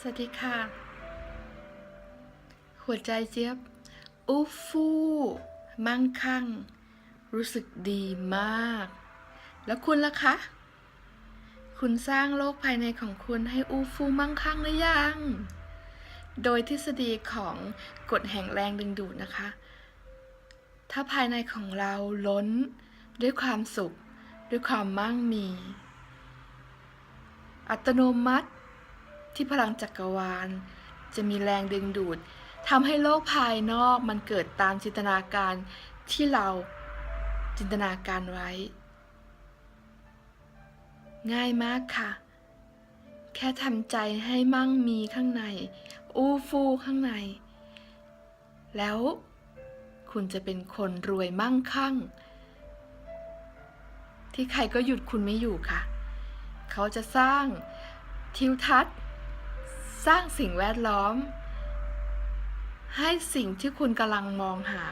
สวัสดีค่ะ หัวใจเจี๊ยบอู้ฟู่มั่งคั่ง รู้สึกดีมาก แล้วคุณล่ะคะ คุณสร้างโลกภายในของคุณให้อู้ฟู่มั่งคั่งหรือยัง โดยทฤษฎีของกฎแห่งแรงดึงดูดนะคะ ถ้าภายในของเราล้นด้วยความสุข ด้วยความมั่งมี อัตโนมัติ ที่พลังจักรวาล จะมีแรงดึงดูดทำให้โลกภายนอกมันเกิดตามจินตนาการที่เราจินตนาการไว้ ง่ายมากค่ะ แค่ทำใจให้มั่งมีข้างใน อู้ฟู่ข้างใน แล้วคุณจะเป็นคนรวยมั่งคั่ง ที่ใครก็หยุดคุณไม่อยู่ค่ะ เขาจะสร้างทิวทัศน์ สร้างสิ่งแวดล้อม ให้สิ่งที่คุณกำลังมองหา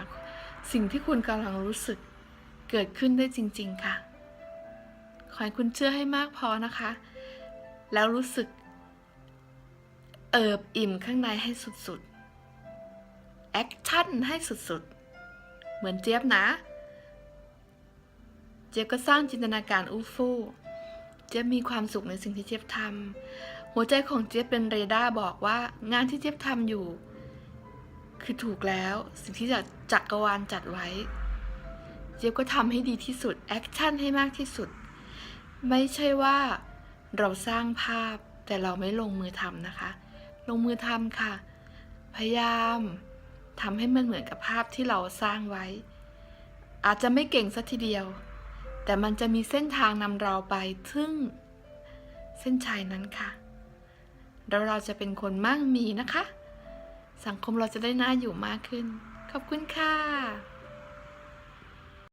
สิ่งที่คุณกำลังรู้สึกเกิดขึ้นได้จริง ๆ ค่ะ ขอให้คุณเชื่อให้มากพอนะคะ แล้วรู้สึก เอิบอิ่มข้างในให้สุดๆ แอคชั่นให้สุดๆ เหมือนเจี๊ยบนะ เจี๊ยบก็สร้างจินตนาการอู้ฟู่ จี๊ยบมีความสุขในสิ่งที่เจี๊ยบทำหัวใจของเจี๊ยบเป็นเรดาร์บอกว่างานที่เจี๊ยบทำอยู่ คือถูกแล้วสิ่งที่จะจักรวาลจัดไว้ เจี๊ยบก็ทำให้ดีที่สุดแอคชั่นให้มากที่สุด ไม่ใช่ว่าเราสร้างภาพแต่เราไม่ลงมือทำนะคะ ลงมือทำค่ะ พยายามทำให้มันเหมือนกับภาพที่เราสร้างไว้ อาจจะไม่เก่งสัทีเดียว แต่มันจะมีเส้นทางนำเราไปซึ่งเส้นชัยนั้นค่ะ แล้วเราจะเป็นคนมั่งมีนะคะ สังคมเราจะได้น่าอยู่มากขึ้น ขอบคุณค่ะ